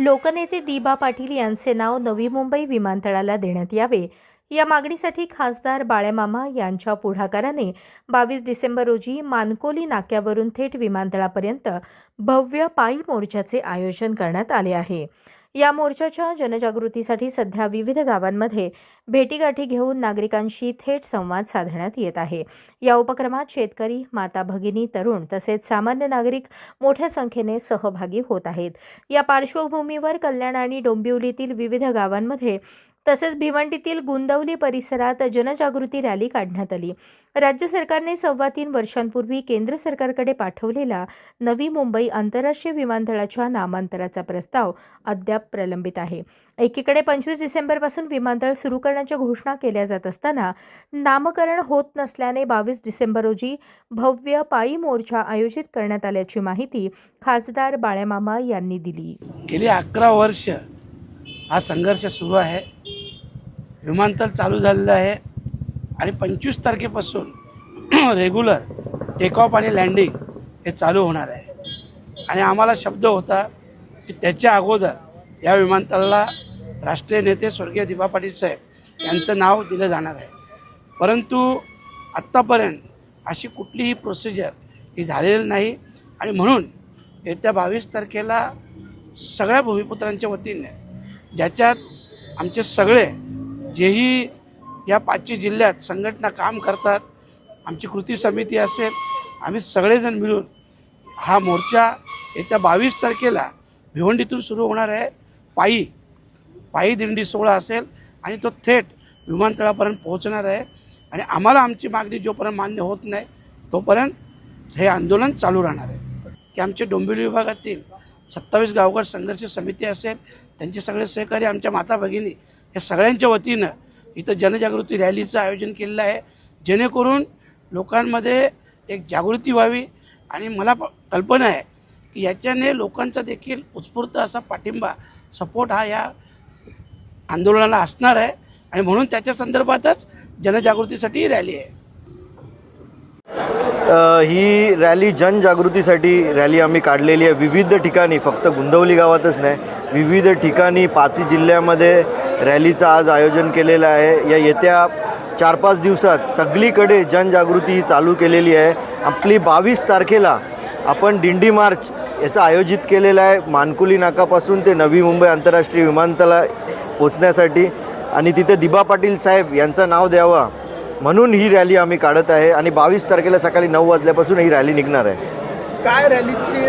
लोकनेते दिबा पाटील यांचे नाव नवी मुंबई विमानतळाला देण्यात यावे. या मागणीसाठी खासदार बाळेमामा यांच्या पुढाकाराने बावीस डिसेंबर रोजी मानकोली नाक्यावरून थेट विमानतळापर्यंत भव्य पायी मोर्चाचे आयोजन करण्यात आले आहे. या मोर्चाच्या जनजागृतीसाठी सध्या विविध गावांमध्ये भेटीगाठी घेऊन नागरिकांशी थेट संवाद साधण्यात येत आहे. या उपक्रमात शेतकरी माता भगिनी तरुण तसेच सामान्य नागरिक मोठ्या संख्येने सहभागी होत आहेत. या पार्श्वभूमीवर कल्याण आणि डोंबिवलीतील विविध गावांमध्ये तसेच भिवंडीतील गुंदवली परिसरात जनजागृती रॅली काढण्यात आली. राज्य सरकारने सव्वा तीन वर्षांपूर्वी केंद्र सरकारकडे पाठवलेला नवी मुंबई आंतरराष्ट्रीय विमानतळाच्या नामांतराचा प्रस्ताव अद्याप प्रलंबित आहे. एकीकडे पंचवीस डिसेंबरपासून विमानतळ सुरू करण्याच्या घोषणा केल्या जात असताना नामकरण होत नसल्याने बावीस डिसेंबर रोजी भव्य पायी मोर्चा आयोजित करण्यात आल्याची माहिती खासदार बाळ्यामामा यांनी दिली. गेली अकरा वर्ष हा संघर्ष सुरू आहे. विमानतळ चालू झालेलं आहे. आणि पंचवीस तारखेपासून रेग्युलर टेक ऑफ आणि लँडिंग हे चालू होणार आहे. आणि आम्हाला शब्द होता की त्याच्या अगोदर या विमानतळाला राष्ट्रीय नेते स्वर्गीय दिबा पाटील साहेब यांचं नाव दिलं जाणार आहे. परंतु आत्तापर्यंत अशी कुठलीही प्रोसिजर ही झालेली नाही. आणि म्हणून येत्या बावीस तारखेला सगळ्या भूमिपुत्रांच्या वतीने ज्याच्यात आमचे सगळे जेही या पाचशे जिल्ह्यात संघटना काम करतात आमची कृती समिती असेल आम्ही सगळेजण मिळून हा मोर्चा येत्या बावीस तारखेला भिवंडीतून सुरू होणार आहे. पायी पायी दिंडी सोहळा असेल आणि तो थेट विमानतळापर्यंत पोहोचणार आहे. आणि आम्हाला आमची मागणी जोपर्यंत मान्य होत नाही तोपर्यंत हे आंदोलन चालू राहणार आहे. की आमचे डोंबिवली विभागातील सत्तावीस गावगड संघर्ष समिती असेल त्यांचे सगळे सहकारी आमच्या माता भगिनी या सगळ्यांच्या वतीनं इथं जनजागृती रॅलीचं आयोजन केलेलं आहे. जेणेकरून लोकांमध्ये एक जागृती व्हावी आणि मला प- कल्पना आहे की याच्याने लोकांचा देखील उत्स्फूर्त असा पाठिंबा सपोर्ट हा या आंदोलनाला असणार आहे आणि म्हणून त्याच्या संदर्भातच जनजागृतीसाठी रॅली आहे. ही रॅली जनजागृतीसाठी रॅली आम्ही काढलेली आहे. विविध ठिकाणी फक्त गुंदवली गावातच नाही विविध ठिकाणी पाचही जिल्ह्यामध्ये रॅलीचं आज आयोजन केलेलं आहे. या येत्या चार पाच दिवसात सगळीकडे जनजागृती ही चालू केलेली आहे. आपली बावीस तारखेला आपण दिंडी मार्च याचं आयोजित केलेलं आहे. मानकुली नाकापासून ते नवी मुंबई आंतरराष्ट्रीय विमानतळा पोचण्यासाठी. आणि तिथे दिबा पाटील साहेब यांचं नाव द्यावा म्हणून ही रॅली आम्ही काढत आहे. आणि बावीस तारखेला सकाळी नऊ वाजल्यापासून ही रॅली निघणार आहे. काय रॅलीची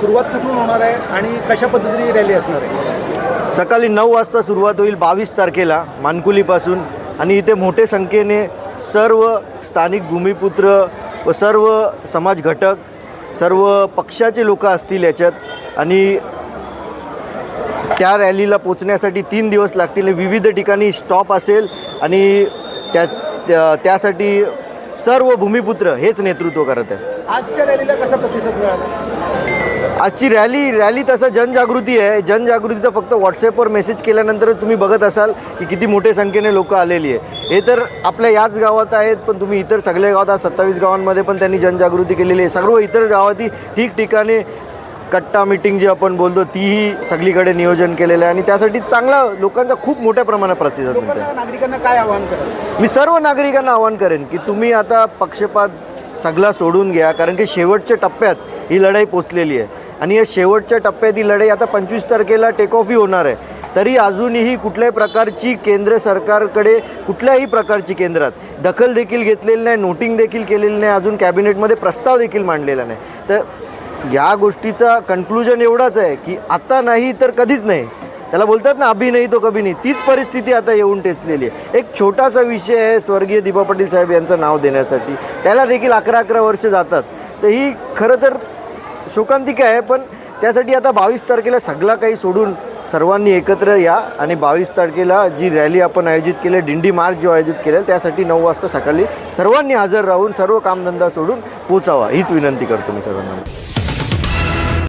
सुरुवात कुठून होणार आहे? आणि कशा पद्धतीने ही रॅली असणार आहे? सकाळी नऊ वाजता सुरुवात होईल बावीस तारखेला मानकुलीपासून. आणि इथे मोठे संख्येने सर्व स्थानिक भूमिपुत्र व सर्व समाज घटक सर्व पक्षाचे लोक असतील याच्यात. आणि त्या रॅलीला पोचण्यासाठी तीन दिवस लागतील. विविध ठिकाणी स्टॉप असेल आणि त्या त्या- त्यासाठी सर्व भूमिपुत्र हेच नेतृत्व करत आहे आजच्या रॅलीला कसा प्रतिसाद मिळाला? आजची रॅली रॅली तसं जनजागृती आहे. जनजागृतीचा फक्त व्हॉट्सॲपवर मेसेज केल्यानंतर तुम्ही बघत असाल की किती मोठ्या संख्येने लोक आलेली आहे. हे तर आपल्या याच गावात आहेत पण तुम्ही इतर सगळ्या गावात आज सत्तावीस गावांमध्ये पण त्यांनी जनजागृती केलेली आहे. सर्व इतर गावातही ठिकठिकाणी कट्टा मिटिंग जी आपण बोलतो तीही सगळीकडे नियोजन केलेलं आहे. आणि त्यासाठी चांगला लोकांचा खूप मोठ्या प्रमाणात प्रतिसाद मिळतो नागरिकांना काय आवाहन कराल? मी सर्व नागरिकांना आवाहन करेन की तुम्ही आता पक्षपात सगळा सोडून घ्या कारण की शेवटच्या टप्प्यात ही लढाई पोचलेली आहे. आणि या शेवटच्या टप्प्यात ही लढाई आता पंचवीस तारखेला टेक ऑफही होणार आहे. तरी अजूनही कुठल्याही प्रकारची केंद्र सरकारकडे कुठल्याही प्रकारची केंद्रात दखल देखील घेतलेली नाही नोटिंग देखील केलेली नाही अजून कॅबिनेटमध्ये प्रस्ताव देखील मांडलेला नाही. तर या गोष्टीचा कन्क्लुजन एवढाच आहे की आता नाही तर कधीच नाही. त्याला बोलतात ना अभि नाही तो कभी नाही. तीच परिस्थिती आता येऊन टेचलेली आहे. एक छोटासा विषय आहे स्वर्गीय दीपा पाटील साहेब यांचं नाव देण्यासाठी. त्याला देखील अकरा अकरा वर्ष जातात. तर ही खरं तर शोकांतिका आहे पण त्यासाठी आता बावीस तारखेला सगळा काही सोडून सर्वांनी एकत्र या आणि बावीस तारखेला जी रॅली आपण आयोजित केली आहे, दिंडी मार्च जो आयोजित केला आहे, त्यासाठी नऊ वाजता सकाळी सर्वांनी हजर राहून सर्व कामधंदा सोडून पोचावा हीच विनंती करतो मी सर्वांना.